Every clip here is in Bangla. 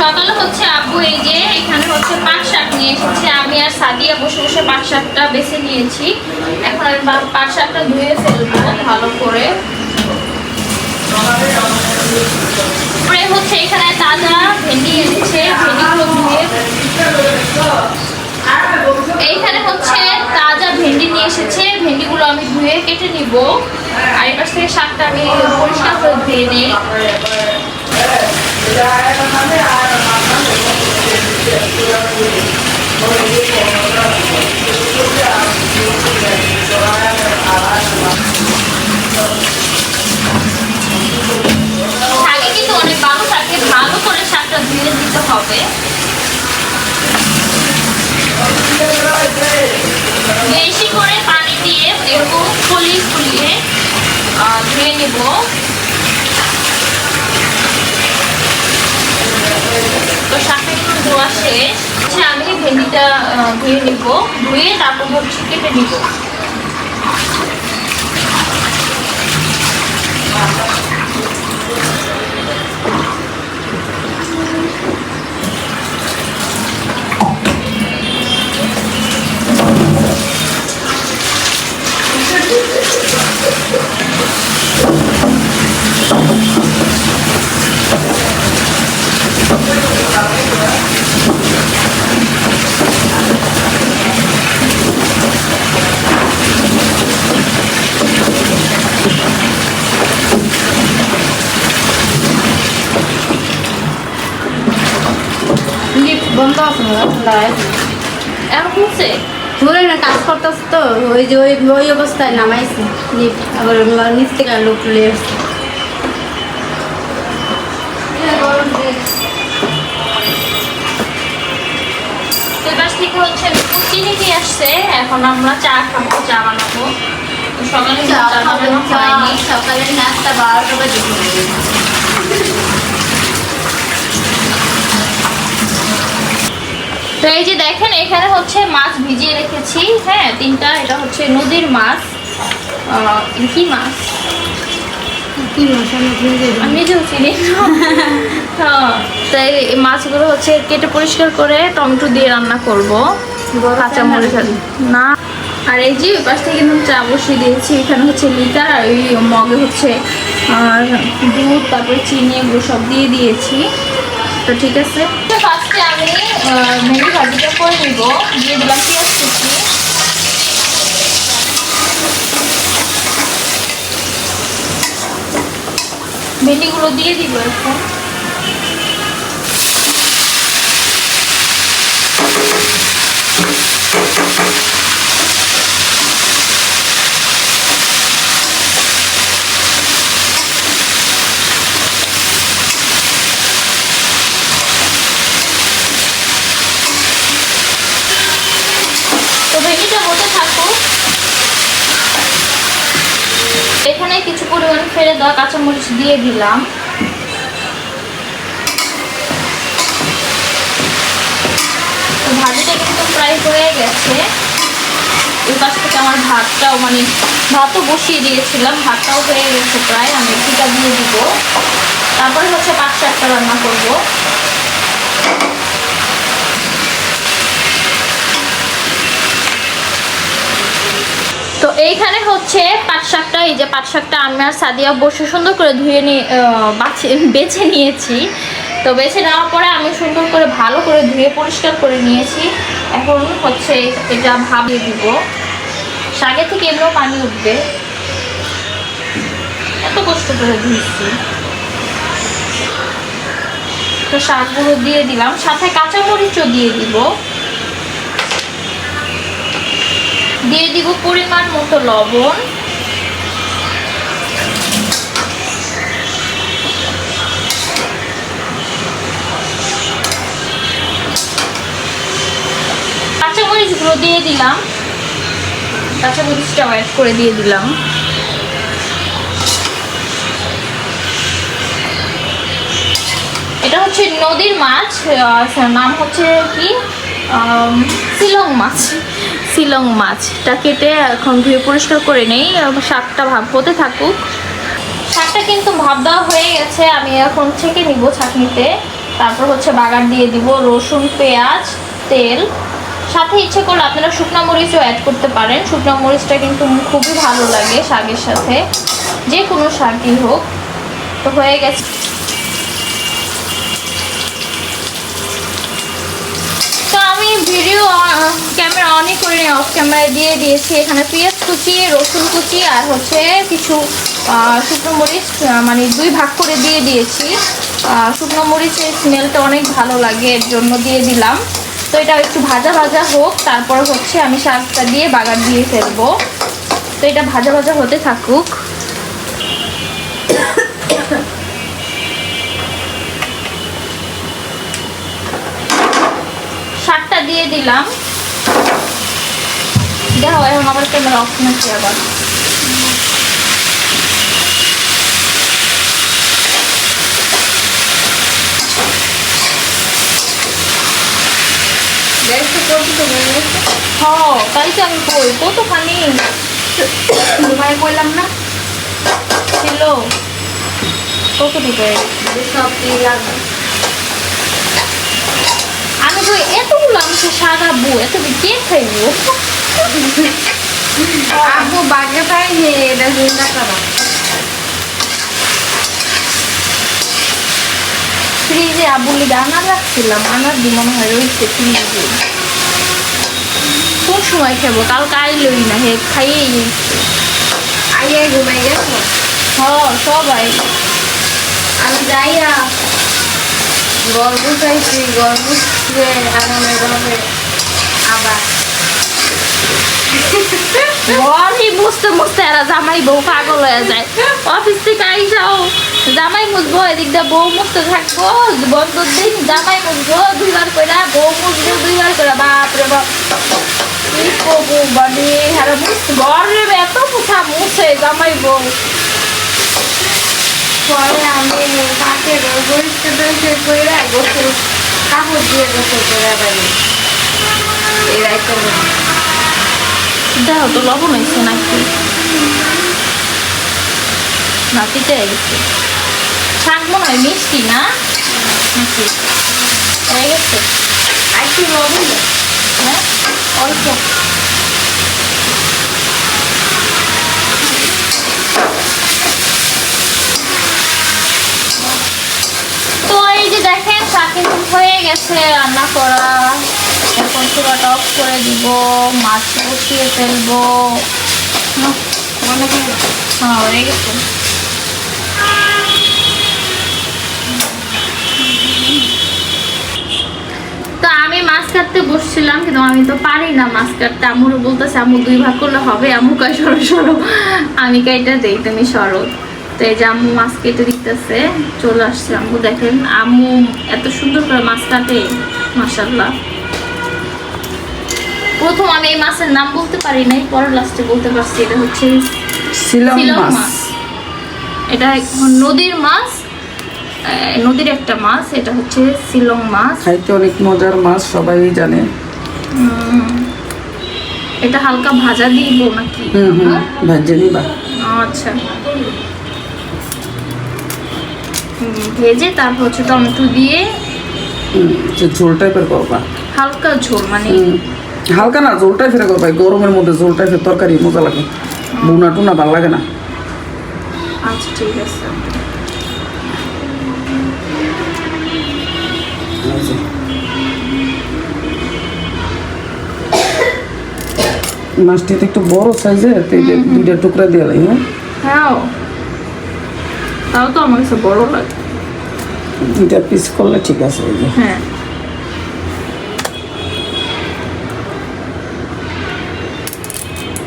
সকালে হচ্ছে আব্বু এই যে এখানে হচ্ছে পাট শাক নিয়ে এসেছে। আমি আর সাদিয়া বসে বসে পাট শাকটা বেছে নিয়েছি। এখন আমি পাট শাকটা ধুয়ে ফেলব ভালো করে। তারপরে হচ্ছে এখানে তাজা ভেন্ডি এনেছে, ভেন্ডিগুলো ধুয়ে। এইখানে হচ্ছে তাজা ভেন্ডি নিয়ে এসেছে। ভেন্ডিগুলো আমি ধুয়ে কেটে নিব। আর পাশ থেকে শাকটা আমি পরিষ্কার করে ধুয়ে নিই। হবে। বেশি করে পানি দিয়ে এরকম ফুলিয়ে ফুলিয়ে ধুয়ে নেব। তো শাকটা একটু ধোয়া শেষ আমি ভেন্ডিটা ধুয়ে নিব ধুয়ে তারপর হচ্ছে কেটে নিব। এখন হচ্ছে? ধরে না কাজ করতেছে তো ওই যে ওই ওই অবস্থায় নামাইছে আবার নিচ থেকে লোক তুলে এসছে এবার থেকে হচ্ছে চিনি নিয়ে আসছে এখন আমরা চা খাব চা বানাবো। সকালে সকালের নাস্তা বারোটা বাজে। তো এই যে দেখেন এখানে হচ্ছে মাছ ভিজিয়ে রেখেছি। হ্যাঁ তিনটা এটা হচ্ছে নদীর মাছ। কি মাছ? আমি চিনি। হ্যাঁ, তাই এই মাছগুলো হচ্ছে কেটে পরিষ্কার করে টমেটো দিয়ে রান্না করব। কাঁচা মরিচ আর- না। আর এই যে ওই পাশ থেকে কিন্তু চা বসিয়ে দিয়েছি। এখানে হচ্ছে লিটার আর ওই মগে হচ্ছে আর দুধ তারপরে চিনি এগুলো সব দিয়ে দিয়েছি। তো ঠিক আছে? ফার্স্টে আমি ভেন্ডি ভাজিটা করে নিব। দিয়ে দিলাম পেঁয়াজ ভেন্ডিগুলো দিয়ে দিব এখন। তো ভেন্ডিটা হতে থাকুক এখানে কিছু পরিমাণ ফেলে দেওয়া কাঁচামরিচ দিয়ে দিলাম। তো ভাজিটা কিন্তু প্রায় হয়ে গেছে। ওই পাশ থেকে আমার ভাতটাও মানে ভাতও বসিয়ে দিয়েছিলাম, ভাতটাও হয়ে গেছে প্রায়, আমি ঠিকা দিয়ে দিব। তারপরে হচ্ছে পাঁচ চারটা রান্না করব। এইখানে হচ্ছে পাট শাকটা, এই যে পাট শাকটা আমি আর সাদিয়া বসে সুন্দর করে ধুয়ে নিয়ে বাছে বেছে নিয়েছি। তো বেছে নেওয়ার পরে আমি সুন্দর করে ভালো করে ধুয়ে পরিষ্কার করে নিয়েছি। এখন হচ্ছে এটা ভাবিয়ে দিব। শাকের থেকে এমনিও পানি উঠবে। এত কষ্ট করে ধুয়েছি। তো শাকগুলো দিয়ে দিলাম। সাথে কাঁচামরিচও দিয়ে দিব। দিয়ে দিব পরিমাণ মতো লবণ। কাঁচামরিচগুলো দিয়ে দিলাম। কাঁচামরিচটা অ্যাড করে দিয়ে দিলাম। এটা হচ্ছে নদীর মাছ নাম হচ্ছে কি? শিলং মাছ। শিলং মাছটা কেটে এখন ধুয়ে পরিষ্কার করে নেই। শাকটা ভাব হতে থাকুক। শাকটা কিন্তু ভাব দেওয়া হয়ে গেছে। আমি এখন ছেঁকে নিব ছাঁকনিতে। তারপর হচ্ছে বাগার দিয়ে দিব রসুন, পেঁয়াজ, তেল। সাথে ইচ্ছে করলে আপনারা শুকনো মরিচও অ্যাড করতে পারেন। শুকনো মরিচটা কিন্তু খুবই ভালো লাগে শাকের সাথে। যে কোনো শাকই হোক। তো হয়ে গেছে তো আমি ভিডিও অনই করে নিয়ে অফ ক্যামেরায় দিয়ে দিয়েছি। এখানে পেঁয়াজ কুচি, রসুন কুচি আর হচ্ছে কিছু শুকনো মরিচ মানে দুই ভাগ করে দিয়ে দিয়েছি। শুকনো মরিচের স্মেলটা অনেক ভালো লাগে, এর জন্য দিয়ে দিলাম। তো এটা একটু ভাজা ভাজা হোক, তারপর হচ্ছে আমি শাকটা দিয়ে বাগার দিয়ে ফেলব। তো এটা ভাজা ভাজা হতে থাকুক। শাকটা দিয়ে দিলাম। দেখো এখন আবার ক্যামেরা অফ নাকি আবার। গ্যাসটা তো তাই তো আমি কই কতখানি তোমায় বললাম না? ছিল। কতটুকু যে সব লাগবে আমি তো এতগুলো আমি তো সাদা বউ এত কে খাইবো? আপু বাগে পাইনি এটা চিন্তা করো। ফ্রিজে আবুলি আনার রাখছিলাম আনার দি মনে হয় রয়েছে ফ্রিজে। কোন সময় খাব? কাল কাইলই না হে খাইয়েই গেছে আইয়ে ঘুমাই গেছো? হ সবাই আমি যাইয়া গর্ব চাইছি গর্ব যে আগামী আবার ঘরই মুছতে মুছতে এরা জামাই বউ পাগল হয়ে যায়। অফিস থেকে আইসাও, জামাই মুছবো, এদিক দিয়ে বউ মুছতে থাকব, বন্ধুর দিন জামাই মুছবো, দুইবার করে বউ মুছবো, দুইবার করে বাপরে বাপ। কি করব মানে হ্যাঁ মুছ, ঘরে এত মুছা মুছে জামাই বউ। পরে আমি কাকে পরিষ্কার টরিষ্কার করে গোসল, কাপড় দিয়ে গোসল করে পারি এই রাইতে দেখো তো, লবণ হয়েছে নাকি? নাতিতে গেছে। শাক মনে মিষ্টি না? নাকি? হয়ে গেছে? আর কি লবণ? হ্যাঁ? অল্প। তো এই যে দেখেন, শাক হয়ে গেছে, রান্না করা। এখন চুলাটা অফ করে দিব, মাছ বসিয়ে ফেলব। হয় হ্যাঁ গেছে। তো আমি মাছ কাটতে বসছিলাম, কিন্তু আমি তো পারি না মাছ কাটতে। আম্মুরও বলতেছে, আম্মু, দুই ভাগ করলে হবে। আম্মু কয়, সরো সরো। আমি কাইটা দেই, তুমি সরো। তো এই যে আম্মু মাছ কেটে দিতেছে, চলে আসছে। আম্মু দেখেন, আম্মু এত সুন্দর করে মাছ কাটে মাসাল্লাহ প্রথম আমি এই মাছের নাম বলতে পারি নাই পরে লাস্টে বলতে পারছি এটা হচ্ছে শিলং মাছ। এটা নদীর মাছ নদীর একটা মাছ এটা হচ্ছে শিলং মাছ। খাইতে অনেক মজার মাছ সবাই জানে। এটা হালকা ভাজা দিব নাকি? হুম হুম ভাজে নিবা। আচ্ছা। ভেজে তারপর হচ্ছে টমেটো দিয়ে হুম, যে ঝোল টাইপের করবা। হালকা ঝোল মানে হালকা না ঝোল টাইপের করবা। গরমের মধ্যে ঝোল টাইপের তরকারি মজা লাগে। বুনা টুনা ভালো লাগে না। আচ্ছা ঠিক আছে। মাছটি একটু বড় সাইজের দুইটা টুকরা দিয়ে লাই হ্যাঁ? হ্যাঁ। তাও তো আমার কাছে বড় লাগে। দুইটা পিস করলে ঠিক আছে এই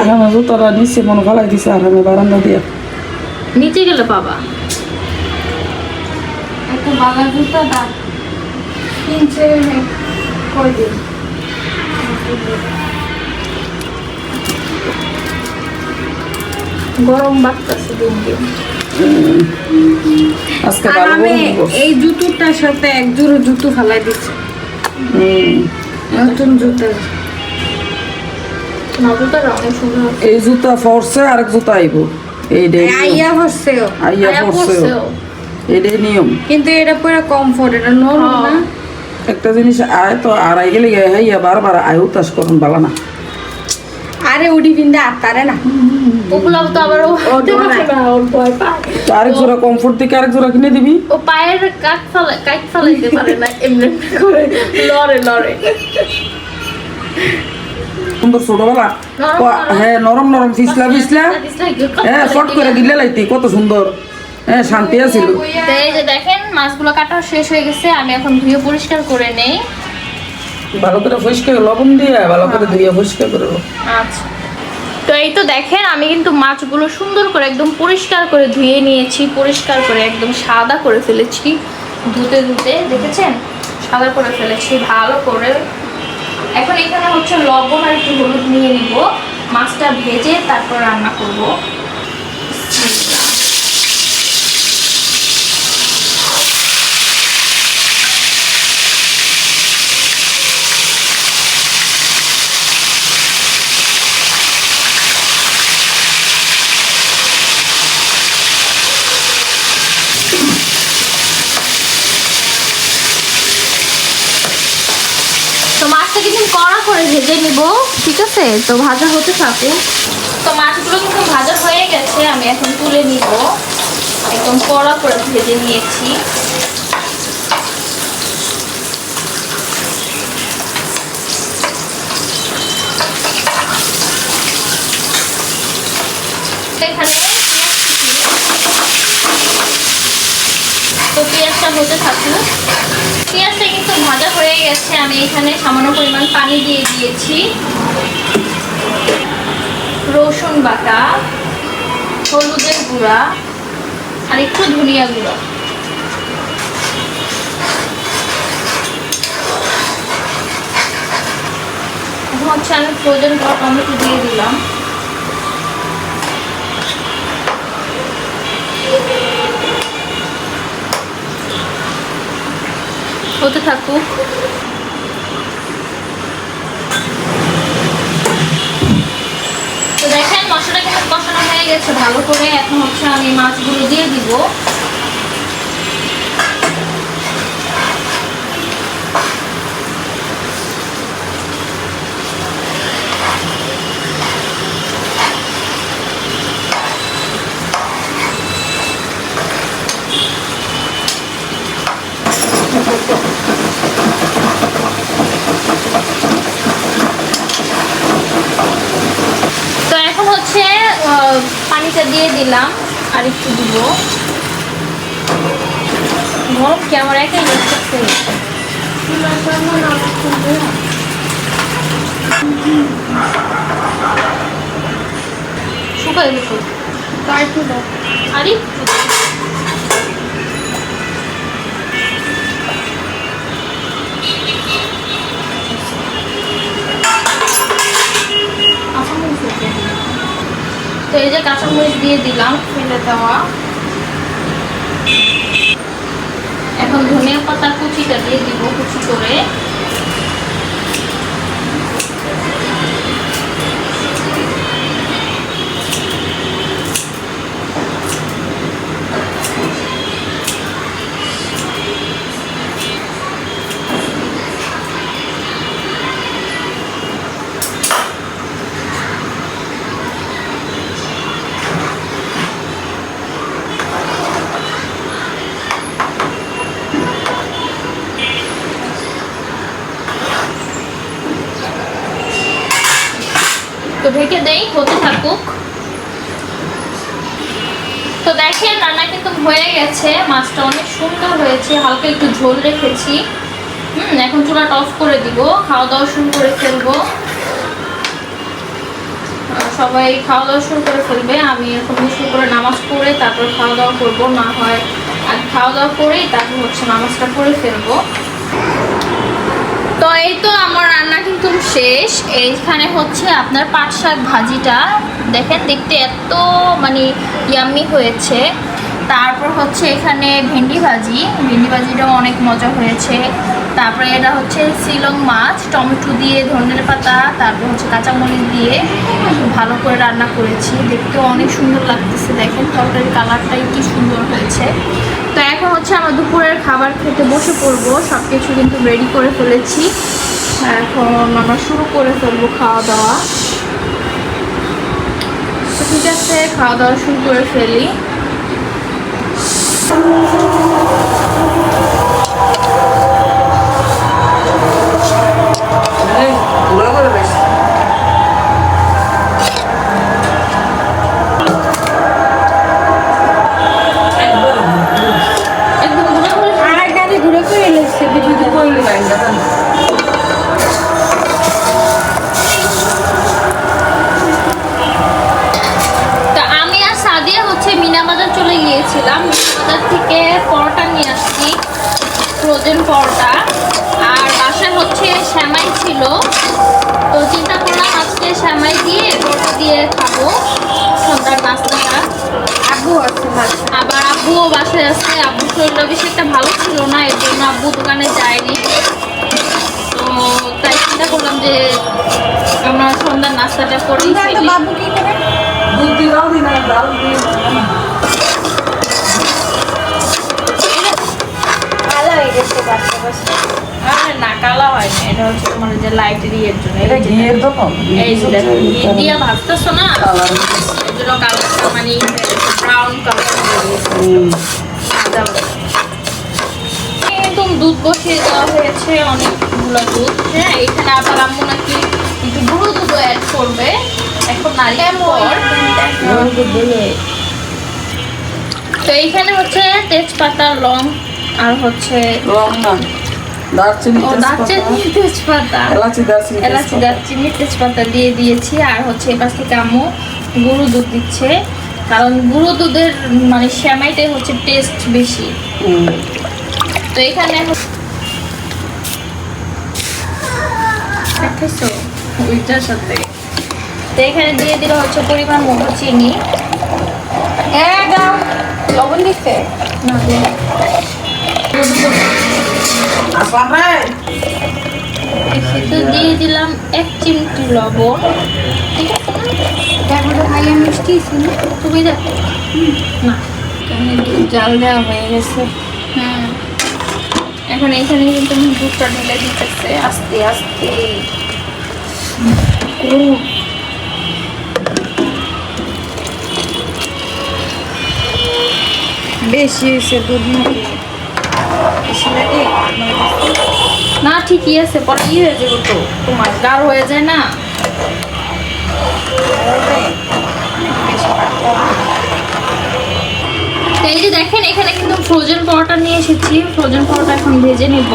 আগামা জুতোটা নিচে। মনে ফলাই দিছে আরামে বারান্দা দিয়ে। নিচে গেলে বাবা একটা বাবা জুতোটা কিনছে কয়দিন গরম বাড়তেছে দিন দিন। আজকে ভালো আমি এই জুতোটার সাথে এক জোড়ো জুতো ফালাই দিচ্ছি। নতুন জুতো। এই জুতা আরেক জুতা আইব। এইটাই। আইয়া হচ্ছেও আইয়া। এটাই নিয়ম। কিন্তু এটা পুরো কমফোর্ট এটা নরম না? হ্যাঁ। একটা জিনিস আয় তো আড়াই গেলে গে হাইয়া বারবার আয় উতাস করুন বালা না। আরে উডি বিন্দা না। তো আবার আরেক জোড়া কমফোর্ট থেকে আরেক জোড়া কিনে দিবি। ও পায়ের কাট ফেলে কাট ফেলাইতে পারে না এমনি করে লড়ে লড়ে। সুন্দর ছোটবেলা। হ্যাঁ নরম নরম ফিসলা ফিসলা হ্যাঁ শর্ট করে গিলে লাইতি কত সুন্দর। হ্যাঁ শান্তি আছিল। তো এই যে দেখেন মাছগুলো কাটা শেষ হয়ে গেছে আমি এখন ধুয়ে পরিষ্কার করে নেই। ভালো করে পরিষ্কার, লবণ দিয়ে ভালো করে ধুয়ে পরিষ্কার করে লো। আচ্ছা। তো এই তো দেখেন, আমি কিন্তু মাছগুলো সুন্দর করে একদম পরিষ্কার করে ধুয়ে নিয়েছি, পরিষ্কার করে একদম সাদা করে ফেলেছি, ধুতে ধুতে, দেখেছেন? সাদা করে ফেলেছি, ভালো করে। এখন এখানে হচ্ছে লবণ আর একটু হলুদ নিয়ে নিব, মাছটা ভেজে তারপর রান্না করব। তো মাছটা কিন্তু কড়া করে ভেজে নিব, ঠিক আছে? তো ভাজা হতে থাকুক। তো মাছগুলো কিন্তু ভাজা হয়ে গেছে, আমি এখন তুলে নিব। একদম কড়া করে ভেজে নিয়েছি। এখানে তো পেঁয়াজটা হতে থাকুক পেঁয়াজটা কিন্তু ভাজা হয়ে গেছে, আমি এখানে সামান্য পরিমাণ পানি দিয়ে দিয়েছি। রসুন বাটা, হলুদের গুঁড়া, আর একটু ধনিয়া গুঁড়া। হচ্ছে আমি টমেটো দিয়ে দিলাম। হতে থাকুক তো দেখেন, মশলাটা কিন্তু কষানো হয়ে গেছে, ভালো করে। এখন হচ্ছে আমি মাছগুলো দিয়ে দিব তো এখন হচ্ছে আহ, পানিটা দিয়ে দিলাম আর একটু দিব। গরম কি আমার একাই লাগতেছে শুকাই দিত আর একটু। কাঁচামরিচ তো এই যে কাঁচামরিচ দিয়ে দিলাম, ফেলে দেওয়া। এখন ধনিয়া পাতা কুচিটা দিয়ে দিব কুচি করে। ঢেকে দেই, হতে থাকুক। তো দেখেন, রান্না কিন্তু হয়ে গেছে। মাছটা অনেক সুন্দর হয়েছে, হালকা একটু ঝোল রেখেছি। হুম, এখন চুলাটা অফ করে দিব খাওয়া দাওয়া শুরু করে ফেলব। সবাই খাওয়া দাওয়া শুরু করে ফেলবে, আমি এখন শুরু করে নামাজ পড়ে তারপর খাওয়া দাওয়া করব, না হয় আর খাওয়া দাওয়া করেই তারপর হচ্ছে নামাজটা পড়ে ফেলব। তো এই তো শেষ। এইখানে হচ্ছে আপনার পাট শাক ভাজিটা। দেখেন, দেখতে এত মানে ইয়াম্মি হয়েছে। তারপর হচ্ছে এখানে ভেন্ডি ভাজি। ভেন্ডি ভাজিটাও অনেক মজা হয়েছে। তারপরে এটা হচ্ছে শিলং মাছ। টমেটো দিয়ে ধনের পাতা তারপর হচ্ছে কাঁচামরিচ দিয়ে ভালো করে রান্না করেছি। দেখতেও অনেক সুন্দর লাগতেছে। দেখেন, তরকারির কালারটাই কি সুন্দর হয়েছে। তো এখন হচ্ছে আমরা দুপুরের খাবার খেতে বসে পড়ব। সব কিছু কিন্তু রেডি করে ফেলেছি। এখন আমরা শুরু করে ফেলব খাওয়া দাওয়া তো ঠিক আছে খাওয়া দাওয়া শুরু করে ফেলি। বাসায় আছে আব্বুর শরীরটা বেশি একটা ভালো ছিল না এর জন্য আব্বু দোকানে যায়নি। তো তাই চিন্তা করলাম যে আমরা সন্ধ্যার নাস্তাটা করে? না, না। ভালো হয়ে গেছে বাচ্চা বাচ্চা। আরে না কালা হয় না এটা হচ্ছে তোমার যে লাইট ইয়ের জন্য এটা এই ঘিয়ের জন্য? এই যে ঘি দিয়ে ভাজতেছো না? এর জন্য কালারটা মানে ব্রাউন কালার গেছে হুম। সাদা একদম দুধ বসিয়ে দেওয়া হয়েছে অনেকগুলো দুধ হ্যাঁ এখানে আবার আম্মু নাকি একটু গুঁড়ো দুধও অ্যাড করবে এখন নারকেল তো এইখানে হচ্ছে তেজপাতা লং আর হচ্ছে রং না। দারচিনি, তেজপাতা, দারচিনি তেজপাতা এলাচি, দারচিনি, তেজপাতা। দিয়ে দিয়েছি আর হচ্ছে এপাশ থেকে আম্মু গুঁড়ো দুধ দিচ্ছে কারণ গুঁড়ো দুধের মানে শ্যামাইটাই হচ্ছে টেস্ট বেশি। তো এখানে হ- ওইটার সাথে। তো এখানে দিয়ে দিলে হচ্ছে পরিমাণ মতো চিনি। হ্যাঁ দাও। লবণ দিচ্ছে না দিয়ে দিলাম এক চিমটি লবণ। ঠিক? দেখো তো খাইলে মিষ্টি ছিল তুমি দেখো না এখানে দুধ জাল দেওয়া হয়ে গেছে। হুম এখন এইখানে কিন্তু আমি দুধটা ঢেলে দিতেছে আস্তে আস্তে। বেশি হয়েছে দুধ নাকি? বেশি লাগে না ঠিকই আছে পরে ই হয়ে যাবে তো। তোমার গাঢ় হয়ে যায় না। যে দেখেন, এখানে কিন্তু ফ্রোজেন পরোটা নিয়ে এসেছি। ফ্রোজেন পরোটা এখন ভেজে নিব।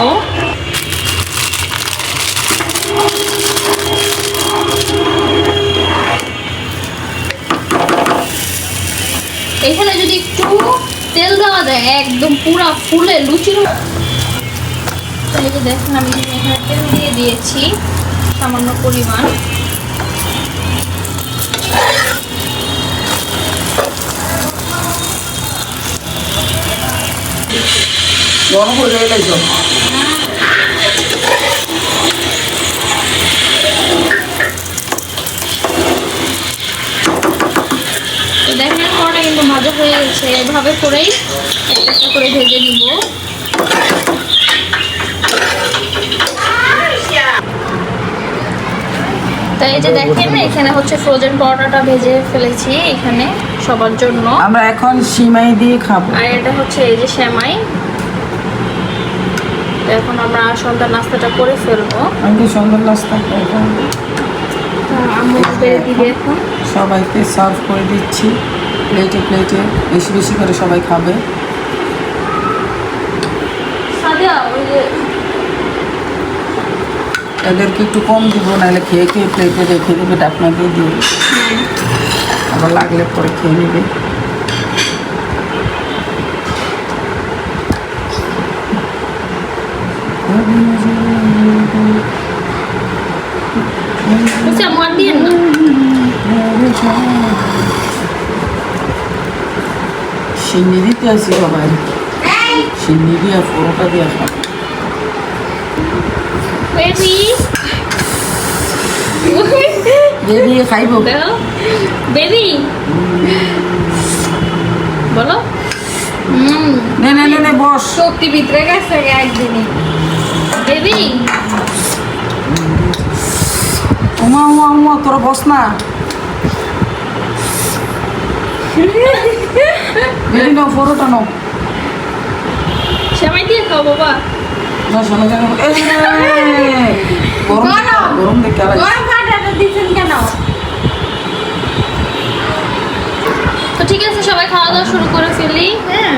এখানে যদি একটু তেল দেওয়া যায়, একদম পুরা ফুলে লুচির দেখেন, আমি এখানে তেল দিয়ে দিয়েছি, সামান্য পরিমাণ। গরম করে এলাইছো। তো দেখেন পরোটা কিন্তু ভাজা হয়ে গেছে। এভাবে করেই একটা একটা করে ভেজে নিব। তো এই যে দেখেন এখানে হচ্ছে ফ্রোজেন পরোটাটা ভেজে ফেলেছি এখানে সবার জন্য। আমরা এখন সিমাই দিয়ে খাব। আর এটা হচ্ছে এই যে তো এখন আমরা সন্ধ্যার নাস্তাটা করে ফেলব। আমি সুন্দর নাস্তা আম্মু দিবে এখন। সবাইকে সার্ভ করে দিচ্ছি। প্লেটে প্লেটে বেশি বেশি করে সবাই খাবে। এদেরকে একটু কম দিব নাহলে খেয়ে খেয়ে প্লেটে রেখে দেবে ডাকনা দিয়ে দিয়ে। আবার লাগলে পরে খেয়ে নেবে। দিয়েন না সিন্নি দিতে আসি সবাই সিন্নি দিয়া পুরোটা দিয়া খাব বেবি বেবি খাইব। দেখো বেবি বলো। হুম নে নে নে নে বস। শক্তি ভিতরে গেছে একদিনই বেবি উমা উমা উমা তোরা বস না। বেবি নাও পুরোটা নাও। সেমাই দিয়ে খাও বাবা। না শোনো কেন গরম গরম। গরম দেখে গরম পাটাটা দিচ্ছেন কেন? তো ঠিক আছে সবাই খাওয়া দাওয়া শুরু করে ফেলি। হ্যাঁ।